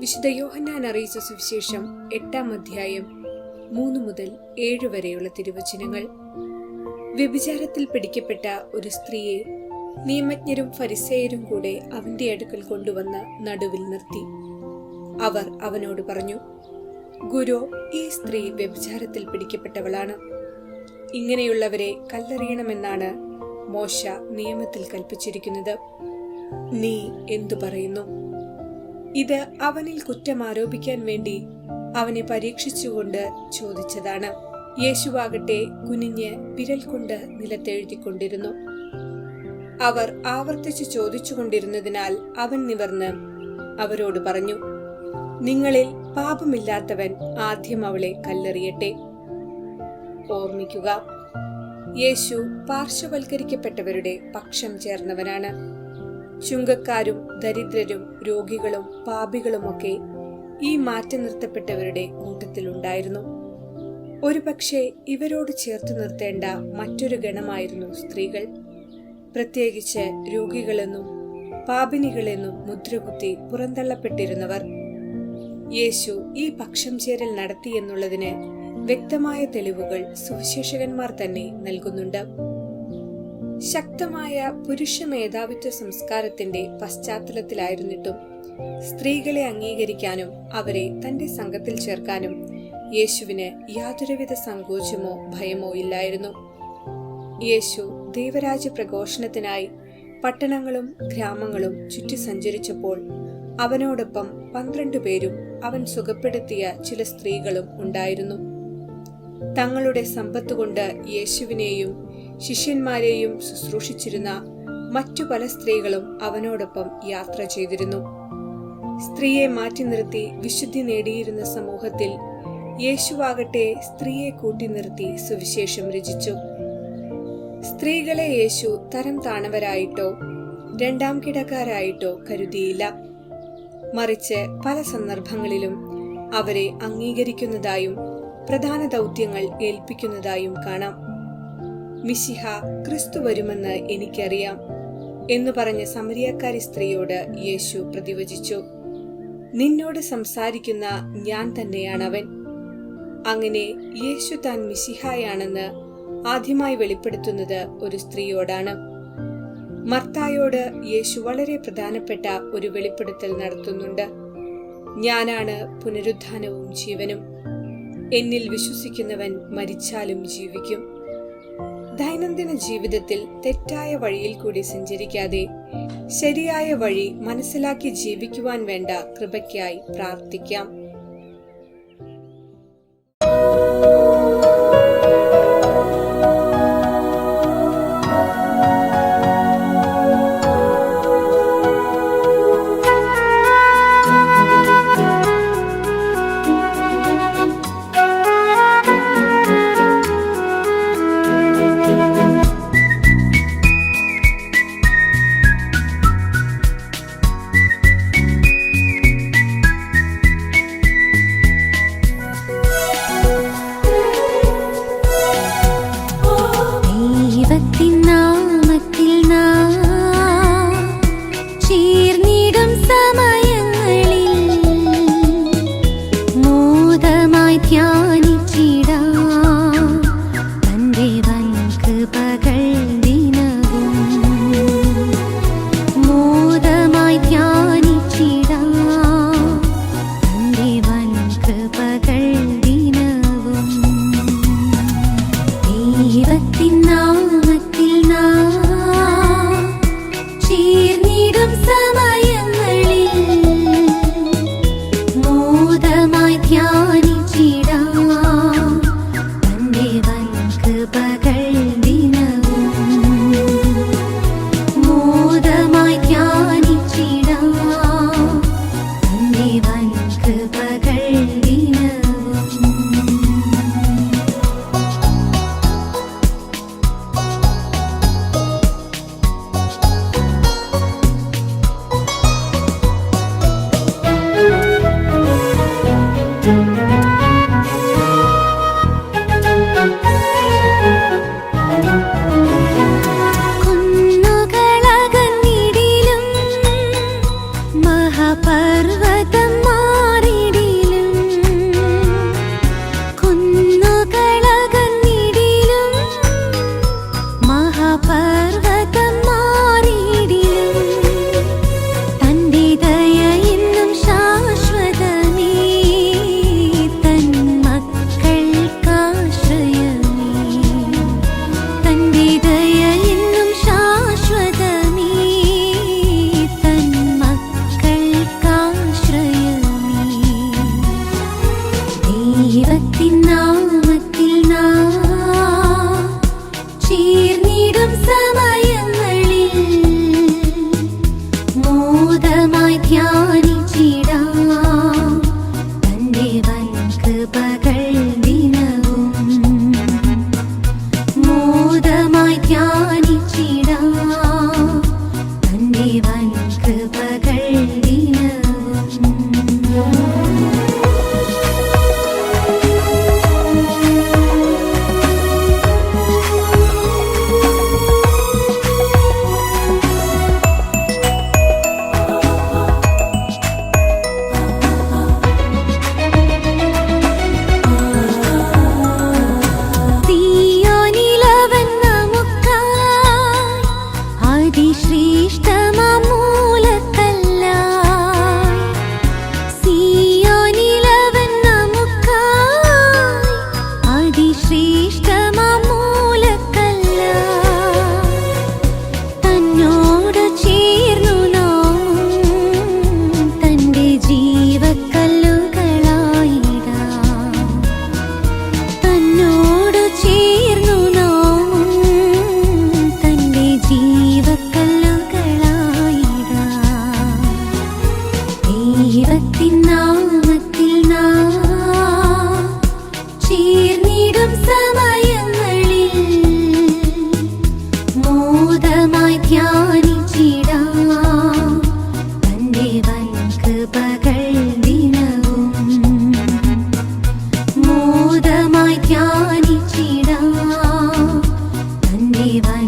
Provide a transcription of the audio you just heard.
വിശുദ്ധ യോഹന്നാൻ അറിയിച്ച സുവിശേഷം എട്ടാം അധ്യായം മൂന്ന് മുതൽ ഏഴ് വരെയുള്ള തിരുവചനങ്ങൾ. വ്യഭിചാരത്തിൽ പിടിക്കപ്പെട്ട ഒരു സ്ത്രീയെ നിയമജ്ഞരും ഫരിസേയരും കൂടെ അവന്റെ അടുക്കൽ കൊണ്ടുവന്ന് നടുവിൽ നിർത്തി. അവർ അവനോട് പറഞ്ഞു ഗുരു ഈ സ്ത്രീ വ്യഭിചാരത്തിൽ പിടിക്കപ്പെട്ടവളാണ്. ഇങ്ങനെയുള്ളവരെ കല്ലെറിയണമെന്നാണ് മോശ നിയമത്തിൽ കൽപ്പിച്ചിരിക്കുന്നത്. നീ എന്തു പറയുന്നു? ഇത് അവനിൽ കുറ്റം ആരോപിക്കാൻ വേണ്ടി അവനെ പരീക്ഷിച്ചുകൊണ്ട് ചോദിച്ചതാണ്. യേശുവാകട്ടെ കുനിഞ്ഞ് വിരൽ കൊണ്ട് നിലത്തെഴുതിക്കൊണ്ടിരുന്നു. അവർ ആവർത്തിച്ച് ചോദിച്ചുകൊണ്ടിരുന്നതിനാൽ അവൻ നിവർന്ന് അവരോട് പറഞ്ഞു നിങ്ങളിൽ പാപമില്ലാത്തവൻ ആദ്യം അവളെ കല്ലെറിയട്ടെ. ഓർമ്മിക്കുക യേശു പാർശ്വവൽക്കരിക്കപ്പെട്ടവരുടെ പക്ഷം ചേർന്നവനാണ്. ചുങ്കക്കാരും ദരിദ്രരും രോഗികളും പാപികളുമൊക്കെ ഈ മാറ്റി നിർത്തപ്പെട്ടവരുടെ കൂട്ടത്തിലുണ്ടായിരുന്നു. ഒരുപക്ഷെ ഇവരോട് ചേർത്ത് നിർത്തേണ്ട മറ്റൊരു ഗണമായിരുന്നു സ്ത്രീകൾ. പ്രത്യേകിച്ച് രോഗികളെന്നും പാപിനികളെന്നും മുദ്രകുത്തി പുറന്തള്ളപ്പെട്ടിരുന്നവർ. യേശു ഈ പക്ഷം ചേരൽ നടത്തിയെന്നുള്ളതിന് വ്യക്തമായ തെളിവുകൾ സുവിശേഷകന്മാർ തന്നെ നൽകുന്നുണ്ട്. ശക്തമായ പുരുഷ മേധാവിത്വ സംസ്കാരത്തിന്റെ പശ്ചാത്തലത്തിലായിരുന്നിട്ടും സ്ത്രീകളെ അംഗീകരിക്കാനും അവരെ തന്റെ സംഘത്തിൽ ചേർക്കാനും യേശുവിന് യാതൊരുവിധ സങ്കോചമോ ഭയമോ ഇല്ലായിരുന്നു. യേശു ദൈവരാജ്യ പ്രഘോഷണത്തിനായി പട്ടണങ്ങളും ഗ്രാമങ്ങളും ചുറ്റി സഞ്ചരിച്ചപ്പോൾ അവനോടൊപ്പം പന്ത്രണ്ട് പേരും അവൻ സുഖപ്പെടുത്തിയ ചില സ്ത്രീകളും ഉണ്ടായിരുന്നു. തങ്ങളുടെ സമ്പത്ത് കൊണ്ട് യേശുവിനെയും ശിഷ്യന്മാരെയും ശുശ്രൂഷിച്ചിരുന്ന മറ്റു പല സ്ത്രീകളും അവനോടൊപ്പം യാത്ര ചെയ്തിരുന്നു. സ്ത്രീയെ മാറ്റി നിർത്തി വിശുദ്ധി നേടിയിരുന്ന സമൂഹത്തിൽ യേശുവാകട്ടെ സ്ത്രീയെ കൂട്ടി നിർത്തി സുവിശേഷം രചിച്ചു. സ്ത്രീകളെ യേശു തരം താണവരായിട്ടോ രണ്ടാം കിടക്കാരായിട്ടോ കരുതിയില്ല. മറിച്ച് പല സന്ദർഭങ്ങളിലും അവരെ അംഗീകരിക്കുന്നതായും പ്രധാന ദൗത്യങ്ങൾ ഏൽപ്പിക്കുന്നതായും കാണാം. മിശിഹ ക്രിസ്തു വരുമെന്ന് എനിക്കറിയാം എന്ന് പറഞ്ഞ സമരിയക്കാരി സ്ത്രീയോട് യേശു പ്രതിവചിച്ചു. നിന്നോട് സംസാരിക്കുന്ന ഞാൻ തന്നെയാണവൻ. അങ്ങനെ യേശു താൻ മിശിഹായാണെന്ന് ആദ്യമായി വെളിപ്പെടുത്തുന്നത് ഒരു സ്ത്രീയോടാണ്. മർത്തായോട് യേശു വളരെ പ്രധാനപ്പെട്ട ഒരു വെളിപ്പെടുത്തൽ നടത്തുന്നുണ്ട്. ഞാനാണ് പുനരുദ്ധാനവും ജീവനും. എന്നിൽ വിശ്വസിക്കുന്നവൻ മരിച്ചാലും ജീവിക്കും. ദൈനംദിന ജീവിതത്തിൽ തെറ്റായ വഴിയിൽ കൂടി സഞ്ചരിക്കാതെ ശരിയായ വഴി മനസ്സിലാക്കി ജീവിക്കുവാൻ വേണ്ട കൃപയ്ക്കായി പ്രാർത്ഥിക്കാം. ജീവൻ